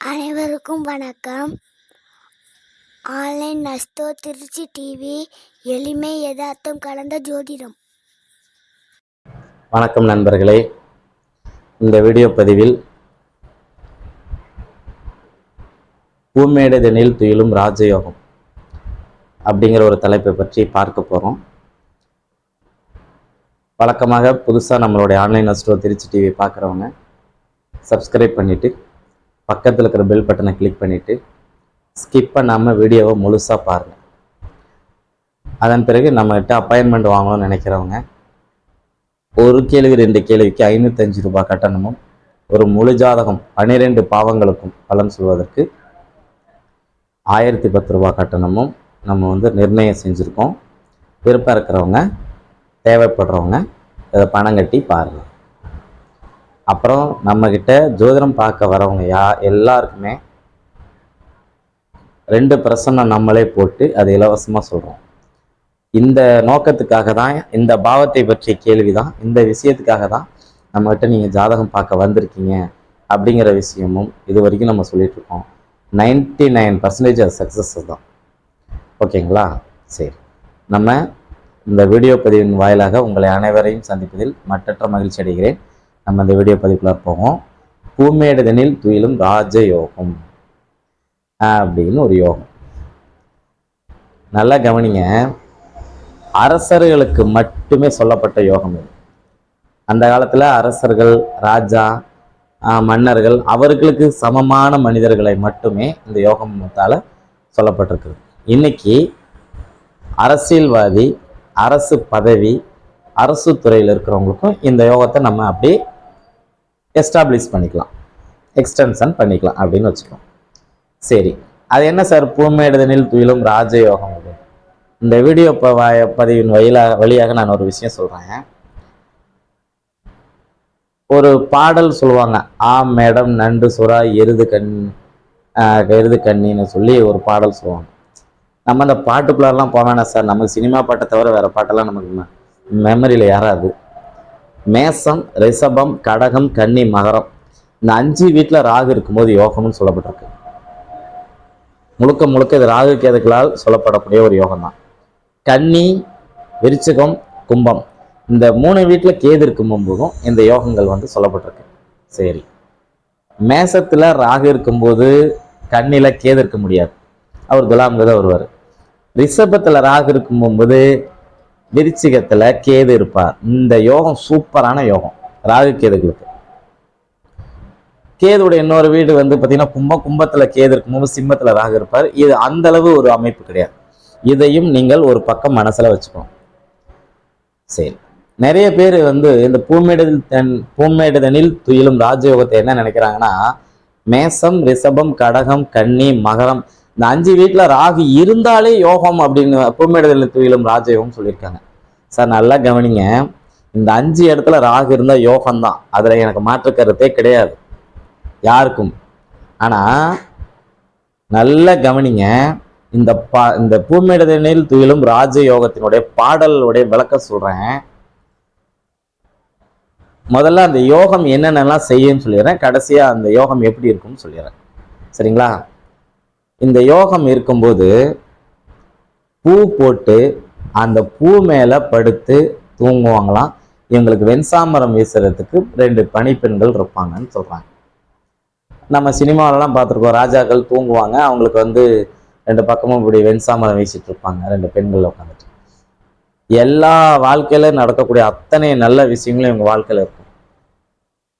அனைவருக்கும் வணக்கம். Online நஸ்தோ Trichy TV எளிமை யதார்த்தம் கலந்த ஜோதிடம். வணக்கம் நண்பர்களே. இந்த வீடியோ பதிவில் பூமேடதனில் துயிலும் ராஜயோகம் அப்படிங்கிற ஒரு தலைப்பை பற்றி பார்க்க போகிறோம் வழக்கமாக புதுசாக நம்மளுடைய ஆன்லைன் நஸ்டோ திருச்சி டிவி பார்க்குறவங்க சப்ஸ்கிரைப் பண்ணிவிட்டு பக்கத்தில் இருக்கிற பெல் பட்டனை கிளிக் பண்ணிவிட்டு ஸ்கிப் பண்ணாமல் வீடியோவை முழுசாக பாருங்கள் அதன் பிறகு நம்மகிட்ட அப்பாயின்மெண்ட் வாங்கணும்னு நினைக்கிறவங்க ஒரு கேள்வி ரெண்டு கேள்விக்கு ஐநூற்றஞ்சு ரூபாய் கட்டணமும் ஒரு முழு ஜாதகம் பன்னிரெண்டு பாவங்களுக்கும் பலன் சொல்வதற்கு ஆயிரத்தி பத்து ரூபாய் கட்டணமும் நம்ம வந்து நிர்ணயம் செஞ்சுருக்கோம். விருப்பம் இருக்கிறவங்க தேவைப்படுறவங்க இதை பணம் கட்டி பாருங்கள் அப்புறம் நம்மக்கிட்ட ஜோதிடம் பார்க்க வரவங்க யா எல்லாருக்குமே ரெண்டு பிரசன்னம் நம்மளே போட்டு அது இலவசமாக சொல்கிறோம் இந்த நோக்கத்துக்காக தான் இந்த பாவத்தை பற்றிய கேள்வி தான் இந்த விஷயத்துக்காக தான் நம்மகிட்ட நீங்கள் ஜாதகம் பார்க்க வந்திருக்கீங்க அப்படிங்கிற விஷயமும் இது வரைக்கும் நம்ம சொல்லிட்டு இருக்கோம். நைன்டி நைன் பர்சன்டேஜ் அது சக்ஸஸ் தான் ஓகேங்களா? சரி. நம்ம இந்த வீடியோ பதிவின் வாயிலாக உங்களை அனைவரையும் சந்திப்பதில் மற்றற்ற மகிழ்ச்சி அடைகிறேன். நம்ம இந்த வீடியோ பதிவுக்குள்ள போவோம். பூமேடுதனில் துயிலும் ராஜயோகம். அப்படின்னு ஒரு யோகம். நல்லா கவனிங்க. அரசர்களுக்கு மட்டுமே சொல்லப்பட்ட யோகம் இது. அந்த காலத்தில் அரசர்கள் ராஜா மன்னர்கள் அவர்களுக்கு சமமான மனிதர்களை மட்டுமே இந்த யோகத்தால் சொல்லப்பட்டிருக்குது. இன்னைக்கு அரசியல்வாதி அரசு பதவி அரசு துறையில் இருக்கிறவங்களுக்கும் இந்த யோகத்தை நம்ம அப்படியே எஸ்டாப்ளிஷ் பண்ணிக்கலாம். எக்ஸ்டென்ஷன் பண்ணிக்கலாம் அப்படின்னு வச்சுக்கலாம் சரி. அது என்ன சார்? பூமேடுதனில் துயிலும் ராஜயோகம் அது. இந்த வீடியோ ப வ- பதிவின் வழியாக வழியாக நான் ஒரு விஷயம் சொல்கிறேன் ஒரு பாடல் சொல்லுவாங்க. ஆ மேடம் நண்டு சுறா எருது கண் எருது கண்ணின்னு சொல்லி ஒரு பாடல் சொல்லுவாங்க. நம்ம அந்த பாட்டுக்குள்ளாரெலாம் போக வேணாம் சார். நமக்கு சினிமா பாட்டை தவிர வேறு பாட்டெல்லாம் நமக்கு மெமரியில் யாராது. மேசம் ரிஷபம் கடகம் கன்னி மகரம். இந்த அஞ்சு வீட்டில் ராகு இருக்கும்போது யோகம்னு சொல்லப்பட்டிருக்கு. முழுக்க முழுக்க இது ராகு கேதுக்களால் சொல்லப்படக்கூடிய ஒரு யோகம் தான் கன்னி விருச்சிகம் கும்பம். இந்த மூணு வீட்டில் கேது இருக்கும்போதும் இந்த யோகங்கள் வந்து சொல்லப்பட்டிருக்கு. சரி. மேசத்தில் ராகு இருக்கும்போது கண்ணில் கேது இருக்க முடியாது. அவர் துலாம்கு தான் வருவார். ரிஷபத்தில் ராகு இருக்கும்போது விருச்சிகத்தில் கேது இருப்பார் இந்த யோகம் சூப்பரான யோகம். ராகு கேதுகளுக்கு. கேதுடைய இன்னொரு வீடு வந்து பார்த்தீங்கன்னா கும்பம் கும்பத்தில் கேது இருக்கும்போது சிம்மத்தில் ராகு இருப்பார். இது அந்த அளவு ஒரு அமைப்பு கிடையாது. இதையும் நீங்கள் ஒரு பக்கம் மனசில் வச்சுக்கணும். சரி. நிறைய பேர் வந்து இந்த பூமேடுதல் தன் பூமேடுதனில் துயிலும் ராஜயோகத்தை என்ன நினைக்கிறாங்கன்னா மேசம் ரிஷபம் கடகம் கன்னி மகரம் இந்த அஞ்சு வீட்டில் ராகு இருந்தாலே யோகம் அப்படின்னு பூமேடுதலில் துயிலும் ராஜயோகம் சொல்லியிருக்காங்க. சார் நல்லா கவனிங்க. இந்த அஞ்சு இடத்துல ராகு இருந்தால் யோகம் தான் அதில் எனக்கு மாற்று கருத்தே கிடையாது. யாருக்கும். ஆனால் நல்ல கவனிங்க. இந்த பா இந்த பூமேடுதனில் துயிலும் ராஜயோகத்தினுடைய பாடலுடைய விளக்கம் சொல்கிறேன் முதல்ல அந்த யோகம் என்னென்னலாம் செய்யும்னு சொல்லிடுறேன். கடைசியாக அந்த யோகம் எப்படி இருக்கும்னு சொல்லிடுறேன். சரிங்களா? இந்த யோகம் இருக்கும்போது பூ போட்டு அந்த பூ மேலே படுத்து தூங்குவாங்களாம். இவங்களுக்கு வெண்சாமரம் வீசுறதுக்கு ரெண்டு பணிப்பெண்கள் இருப்பாங்கன்னு சொல்கிறாங்க நம்ம சினிமாவிலலாம் பார்த்துருக்கோம். ராஜாக்கள் தூங்குவாங்க. அவங்களுக்கு வந்து ரெண்டு பக்கமும் இப்படி வெண்சாமரம் வீசிட்டு இருப்பாங்க. ரெண்டு பெண்கள் உட்காந்துட்டு எல்லா வாழ்க்கையில நடக்கக்கூடிய அத்தனை நல்ல விஷயங்களும் இவங்க வாழ்க்கையில் இருக்கும்.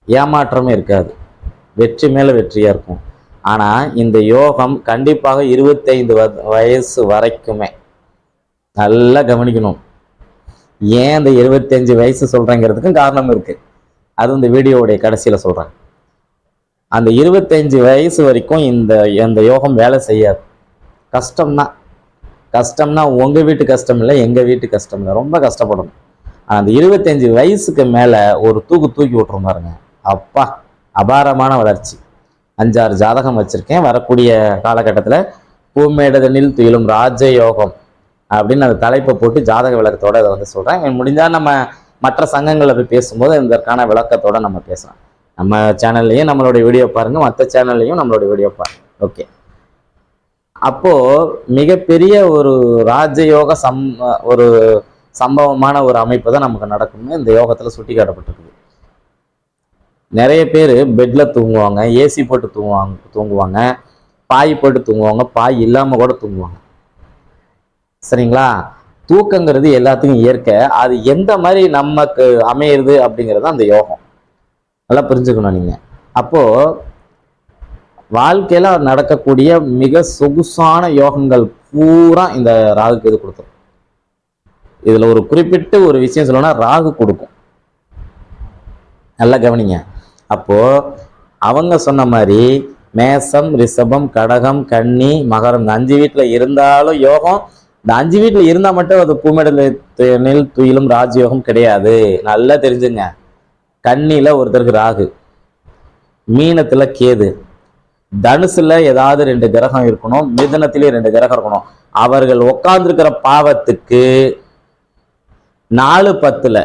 ஏமாற்றமே இருக்காது. வெற்றி மேலே வெற்றியாக இருக்கும். ஆனால் இந்த யோகம் கண்டிப்பாக இருபத்தைந்து வ- வயசு வரைக்குமே. நல்லா கவனிக்கணும். ஏன் அந்த இருபத்தஞ்சு வயசு சொல்கிறேங்கிறதுக்கும் காரணம் இருக்குது அது இந்த வீடியோவுடைய கடைசியில் சொல்கிறேன் அந்த இருபத்தஞ்சு வயசு வரைக்கும் இந்த இந்த யோகம் வேலை செய்யாது. கஷ்டம்தான் கஷ்டம்னா உங்கள் வீட்டு கஷ்டம் இல்லை எங்கள் வீட்டு கஷ்டம் இல்லை. ரொம்ப கஷ்டப்படணும். அந்த இருபத்தஞ்சு வயசுக்கு மேலே ஒரு தூக்கு தூக்கி விட்டுரும் பாருங்க. அப்பா அபாரமான வளர்ச்சி. அஞ்சாறு ஜாதகம் வச்சுருக்கேன். வரக்கூடிய காலகட்டத்தில் பூமேடதனில் துயிலும் ராஜயோகம் அப்படின்னு அந்த தலைப்பை போட்டு ஜாதக விளக்கத்தோட இதை வந்து சொல்கிறேன் முடிஞ்சால் நம்ம மற்ற சங்கங்களில் போய் பேசும்போது இதற்கான விளக்கத்தோட நம்ம பேசலாம். நம்ம சேனல்லையும் நம்மளுடைய வீடியோ பாருங்கள் மற்ற சேனல்லையும் நம்மளுடைய வீடியோ பாருங்கள் ஓகே அப்போது மிகப்பெரிய ஒரு ராஜயோக சம் ஒரு சம்பவமான ஒரு அமைப்பு தான் நமக்கு நடக்கும்னு இந்த யோகத்தில் சுட்டி காட்டப்பட்டிருக்குது நிறைய பேர் பெட்ல தூங்குவாங்க ஏசி போட்டு தூங்குவாங்க தூங்குவாங்க பாய் போட்டு தூங்குவாங்க பாய் இல்லாம கூட தூங்குவாங்க. சரிங்களா? தூக்கங்கிறது எல்லாத்துக்கும் இயற்கை. அது எந்த மாதிரி நமக்கு அமையிறது அப்படிங்கிறது அந்த யோகம். நல்லா புரிஞ்சுக்கணும் நீங்க. அப்போ வாழ்க்கையில நடக்கக்கூடிய மிக சொகுசான யோகங்கள் பூரா இந்த ராகுக்கு இது கொடுத்துரும். இதுல ஒரு குறிப்பிட்ட ஒரு விஷயம் சொல்லணும்னா ராகு கொடுக்கும். நல்லா கவனிங்க. அப்போ அவங்க சொன்ன மாதிரி மேசம் ரிஷபம் கடகம் கன்னி மகரம் இந்த அஞ்சு வீட்டில் இருந்தாலும் யோகம். இந்த அஞ்சு வீட்டில் இருந்தால் மட்டும் அது பூமிடலில் துயிலும் ராஜயோகம் கிடையாது. நல்லா தெரிஞ்சுங்க. கன்னியில ஒருத்தருக்கு ராகு மீனத்தில் கேது. தனுசுல ஏதாவது ரெண்டு கிரகம் இருக்கணும் மிதனத்திலே ரெண்டு கிரகம் இருக்கணும். அவர்கள் உட்கார்ந்துருக்கிற பாவத்துக்கு நாலு பத்துல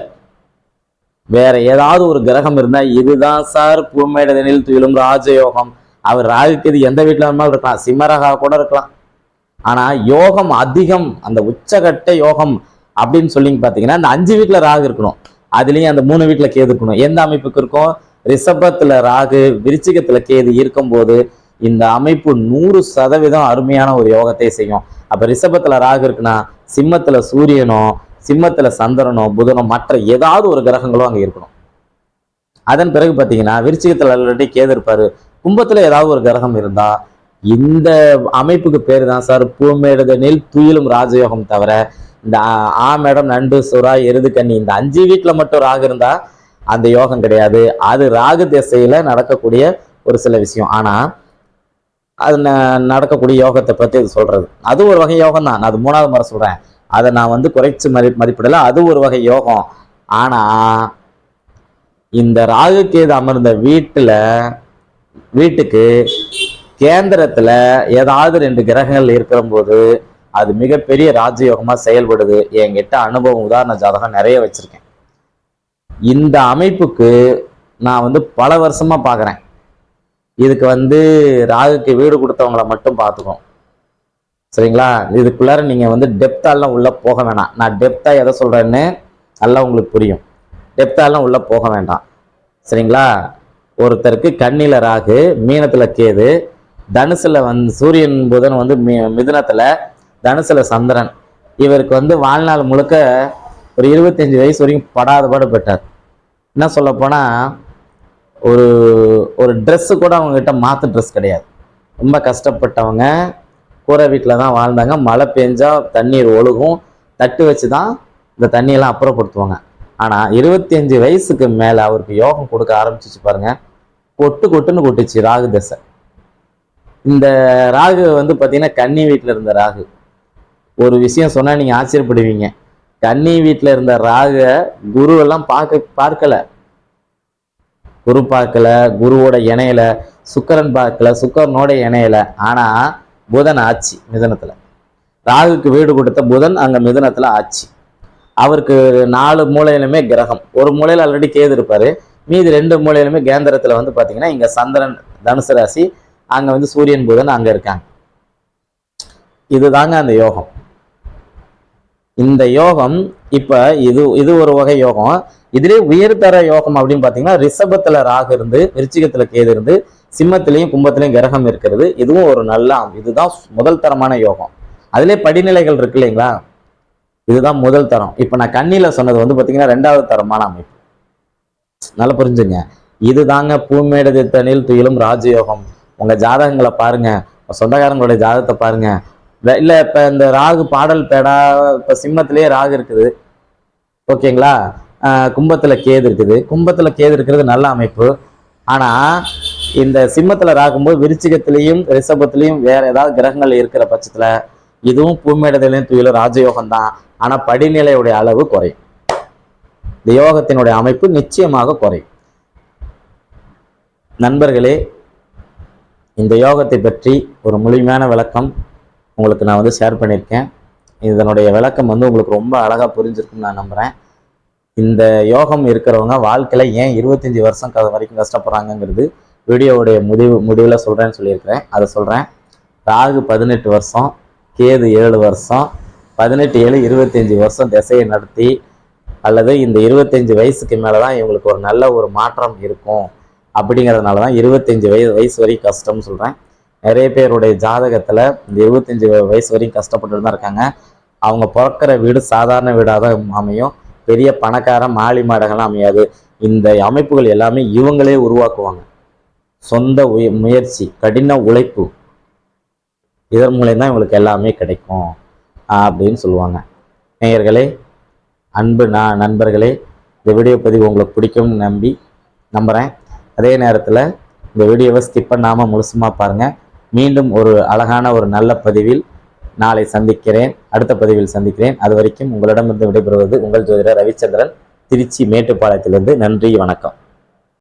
வேற ஏதாவது ஒரு கிரகம் இருந்தா இதுதான் சார் பூமேடனில் துயிலும் ராஜயோகம். அவர் ராகுக்கு இது எந்த வீட்டில் வேணுமாலும் இருக்கலாம். சிம்மரகா கூட இருக்கலாம். ஆனா யோகம் அதிகம். அந்த உச்சகட்ட யோகம் அப்படின்னு சொல்லி பாத்தீங்கன்னா அந்த அஞ்சு வீட்டுல ராகு இருக்கணும். அதுலயும் அந்த மூணு வீட்டுல கேது இருக்கணும். எந்த அமைப்புக்கு இருக்கும்? ரிஷபத்துல ராகு விருச்சிகத்துல கேது இருக்கும்போது இந்த அமைப்பு நூறு சதவீதம் அருமையான ஒரு யோகத்தை செய்யும். அப்ப ரிஷபத்துல ராகு இருக்குன்னா சிம்மத்துல சூரியனும் சிம்மத்தில் சந்திரனோ புதனோ மற்ற ஏதாவது ஒரு கிரகங்களோ அங்கே இருக்கணும். அதன் பிறகு பார்த்தீங்கன்னா விருச்சிகத்தில் ஆல்ரெடி கேது இருப்பார். கும்பத்தில் ஏதாவது ஒரு கிரகம் இருந்தால் இந்த அமைப்புக்கு பேர் தான் சார் பூமேடுதனில் துயிலும் ராஜயோகம் தவிர இந்த ஆ- மேடம் நண்டு சுறா எருது கன்னி இந்த அஞ்சு வீட்டில் மட்டும் ராகு இருந்தால் அந்த யோகம் கிடையாது. அது ராகு திசையில் நடக்கக்கூடிய ஒரு சில விஷயம். ஆனால் அது ந- நடக்கக்கூடிய யோகத்தை பற்றி இது சொல்கிறது அது ஒரு வகை யோகம் தான் நான் அது மூணாவது முறை சொல்கிறேன் அதை நான் வந்து குறைச்சி மதி மதிப்பிடலாம் அது ஒரு வகை யோகம். ஆனா இந்த ராகு கேது அமர்ந்த வீட்டில் வீட்டுக்கு கேந்திரத்தில் ஏதாவது ரெண்டு கிரகங்கள் இருக்கிற போது அது மிகப்பெரிய ராஜயோகமாக செயல்படுது. என்கிட்ட அனுபவம் உதாரண ஜாதகம் நிறைய வச்சுருக்கேன். இந்த அமைப்புக்கு நான் வந்து பல வருஷமாக பார்க்குறேன் இதுக்கு வந்து ராகுக்கு வீடு கொடுத்தவங்கள மட்டும் பார்த்துக்கோம் சரிங்களா? இதுக்குள்ளார நீங்க வந்து டெப்த்தாலாம் உள்ள போக வேணாம். நான் டெப்த்தா எதை சொல்றேன்னு நல்லா உங்களுக்கு புரியும். டெப்த்தாலாம் உள்ள போக வேண்டாம். சரிங்களா? ஒருத்தருக்கு கண்ணில ராகு மீனத்துல கேது தனுசுல வந்து சூரியன் புதன் வந்து மி- மிதுனத்துல தனுசுல சந்திரன். இவருக்கு வந்து வாழ்நாள் முழுக்க ஒரு இருபத்தஞ்சு வயசு வரைக்கும் படாத பாடுபட்டார் என்ன சொல்ல போனா ஒரு ஒரு ட்ரெஸ்ஸு கூட அவங்க கிட்ட மாத்து ட்ரெஸ் கிடையாது. ரொம்ப கஷ்டப்பட்டவங்க கூரை வீட்டில் தான் வாழ்ந்தாங்க. மழை பெஞ்சால் தண்ணீர் ஒழுகும். தட்டு வச்சு தான் இந்த தண்ணியெல்லாம் அப்புறப்படுத்துவாங்க. ஆனால் இருபத்தஞ்சு வயசுக்கு மேலே அவருக்கு யோகம் கொடுக்க ஆரம்பிச்சிச்சு பாருங்க. கொட்டு கொட்டுன்னு கொட்டுச்சு ராகு தசை. இந்த ராகு வந்து பார்த்தீங்கன்னா கன்னி வீட்டில் இருந்த ராகு. ஒரு விஷயம் சொன்னால் நீங்கள் ஆச்சரியப்படுவீங்க. கன்னி வீட்டில் இருந்த ராக குருவெல்லாம் பார்க்க பார்க்கல. குரு பார்க்கல குருவோட இணையல சுக்கரன் பார்க்கல சுக்கரனோட இணையல. ஆனால் புதன் ஆட்சி மிதனத்துல. ராகுக்கு வீடு கொடுத்த புதன் அங்க மிதனத்துல ஆட்சி. அவருக்கு நாலு மூலையிலுமே கிரகம். ஒரு மூலையில ஆல்ரெடி கேது இருப்பார். மீதி ரெண்டு மூலையிலுமே கேந்திரத்துல வந்து பார்த்தீங்கன்னா இங்க சந்திரன் தனுசு ராசி அங்க வந்து சூரியன் புதன் அங்க இருக்காங்க. இதுதாங்க அந்த யோகம். இந்த யோகம் இப்ப இது இது ஒரு வகை யோகம். இதுலயே உயர்தர யோகம் அப்படின்னு பார்த்தீங்கன்னா ரிஷபத்தில் ராகு இருந்து விருச்சிகத்துல கேது இருந்து சிம்மத்திலையும் கும்பத்திலையும் கிரகம் இருக்கிறது. இதுவும் ஒரு நல்ல இதுதான் முதல் தரமான யோகம். அதிலே படிநிலைகள் இருக்கு இல்லைங்களா? இதுதான் முதல் தரம். இப்ப நான் கண்ணில சொன்னது வந்து பாத்தீங்கன்னா ரெண்டாவது தரமான அமைப்பு. நல்லா புரிஞ்சுங்க. இதுதாங்க பூமேடு தனில் துயிலும் ராஜயோகம். உங்க ஜாதகங்களை பாருங்க. உங்க சொந்தக்காரங்களுடைய ஜாதகத்தை பாருங்க. இல்லை இப்போ இப்ப இந்த ராகு பாடல் பேடா இப்ப சிம்மத்திலேயே ராகு இருக்குது. ஓகேங்களா? ஆஹ் கும்பத்துல கேது இருக்குது. கும்பத்துல கேது இருக்கிறது நல்ல அமைப்பு. ஆனா இந்த சிம்மத்துல ராகும்போது விருச்சிகத்திலையும் ரிஷபத்திலையும் வேற ஏதாவது கிரகங்கள் இருக்கிற பட்சத்துல இதுவும் பூமேடத்திலையும் துயிலும் ராஜயோகம் தான். ஆனா படிநிலையுடைய அளவு குறையும். இந்த யோகத்தினுடைய அமைப்பு நிச்சயமாக குறையும். நண்பர்களே இந்த யோகத்தை பற்றி ஒரு முழுமையான விளக்கம் உங்களுக்கு நான் வந்து ஷேர் பண்ணியிருக்கேன். இதனுடைய விளக்கம் வந்து உங்களுக்கு ரொம்ப அழகாக புரிஞ்சிருக்குன்னு நான் நம்புகிறேன் இந்த யோகம் இருக்கிறவங்க வாழ்க்கையில ஏன் இருபத்தஞ்சி வருஷம் வரைக்கும் கஷ்டப்படுறாங்கங்கிறது வீடியோவுடைய முடிவு முடிவில் சொல்கிறேன்னு சொல்லியிருக்கிறேன். அதை சொல்கிறேன் ராகு பதினெட்டு வருஷம் கேது ஏழு வருஷம் பதினெட்டு ஏழு இருபத்தஞ்சி வருஷம் திசையை நடத்தி அல்லது இந்த இருபத்தஞ்சி வயசுக்கு மேலே தான் இவங்களுக்கு ஒரு நல்ல ஒரு மாற்றம் இருக்கும். அப்படிங்கிறதுனால தான் இருபத்தஞ்சி வயசு வயசு வரைக்கும் கஷ்டம்னு சொல்கிறேன் நிறைய பேருடைய ஜாதகத்தில் இந்த இருபத்தஞ்சி வயசு வரைக்கும் கஷ்டப்பட்டு தான் இருக்காங்க. அவங்க பிறக்கிற வீடு சாதாரண வீடாக தான் அமையும். பெரிய பணக்கார மாலி மாடங்கள்லாம் அமையாது. இந்த அமைப்புகள் எல்லாமே இவங்களே உருவாக்குவாங்க. சொந்த உய முயற்சி கடின உழைப்பு. இதன் மூலயம்தான் இவங்களுக்கு எல்லாமே கிடைக்கும் அப்படின்னு சொல்லுவாங்க. நேயர்களே அன்பு நான் நண்பர்களே இந்த வீடியோ பதிவு உங்களுக்கு பிடிக்கும்னு நம்பி நம்புகிறேன் அதே நேரத்தில் இந்த வீடியோவை ஸ்கிப் பண்ணாமல் முழுசுமாக பாருங்கள் மீண்டும் ஒரு அழகான ஒரு நல்ல பதிவில் நாளை சந்திக்கிறேன். அடுத்த பதிவில் சந்திக்கிறேன். அது வரைக்கும் உங்களிடமிருந்து விடைபெறுவது உங்கள் ஜோதிடர் ரவிச்சந்திரன் திருச்சி மேட்டுப்பாளையத்திலிருந்து. நன்றி வணக்கம்.